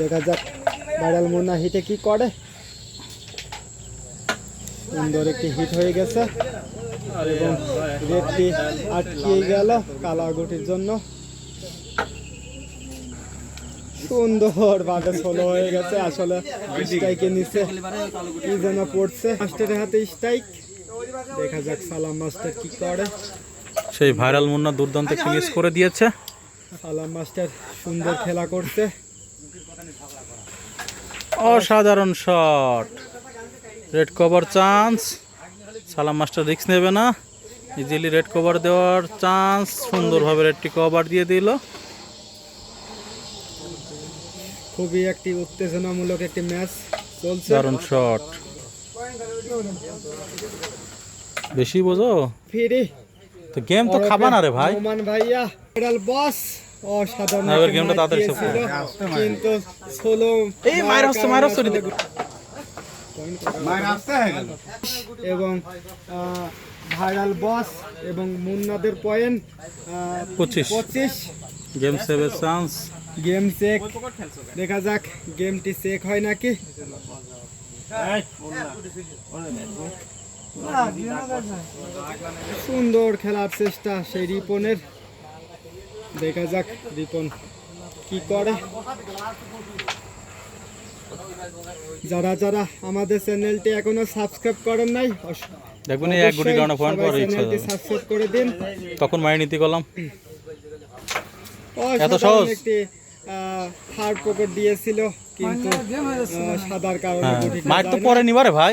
দেখা যাক ভাইরাল মুন্না হিটে কি করে। সুন্দর একটি হিট হয়ে গেছে। এবং রেডটি আটকিয়ে গেল কালো আগুটির জন্য। সুন্দর ভাবে সোলো হয়ে গেছে। আসলে স্ট্রাইকে নিচে কি যেন পড়ছে। মাস্টারের হাতে স্ট্রাইক দেখা যাক সালাম মাস্টার কি করে। সেই ভাইরাল মুন্না দুর্দান্ত ফিনিশ করে দিয়েছে। সালাম মাস্টার সুন্দর খেলা করছে। অসাধারণ shot. Raid cover chance. Salam master রিক্স নেবে না। ইজিলি রেড কভার দেওয়ার চান্স। সুন্দরভাবে রেডটি কভার দিয়ে দিল। খুবই একটি উত্তেজনামূলক একটি ম্যাচ চলছে। দারুণ শট। বেশি বোঝো? ফিরি। তো গেম তো খাবা না রে ভাই। রোমান ভাইয়া বস অসাধারণ গেমটা তাড়াতাড়ি শেষ কিন্তু এই মায়ের মায়ের এবং ভাইরাল বস এবং মুন্নাদের পয়েন্ট পঁচিশ। পঁচিশ। গেম সেভের চান্স গেম চেক দেখা যাক গেমটি চেক হয় নাকি? সুন্দর খেলার চেষ্টা সেই রিপনের। দেখা যাক রিপন কি করে। যারা যারা আমাদের চ্যানেলটি এখনও সাবস্ক্রাইব করেন নাই দেখবেন এই এক গুটি কারণে পয়েন্ট সবাই পাওয়ার ইচ্ছা চ্যানেলটি সাবস্ক্রাইব করে দিন। তখন মারি নীতি করলাম এত সহজ? একটি থার্ড পকেট দিয়েছিল কিন্তু সাদার কারণে হ্যাঁ। মার তো পরে নিবারে ভাই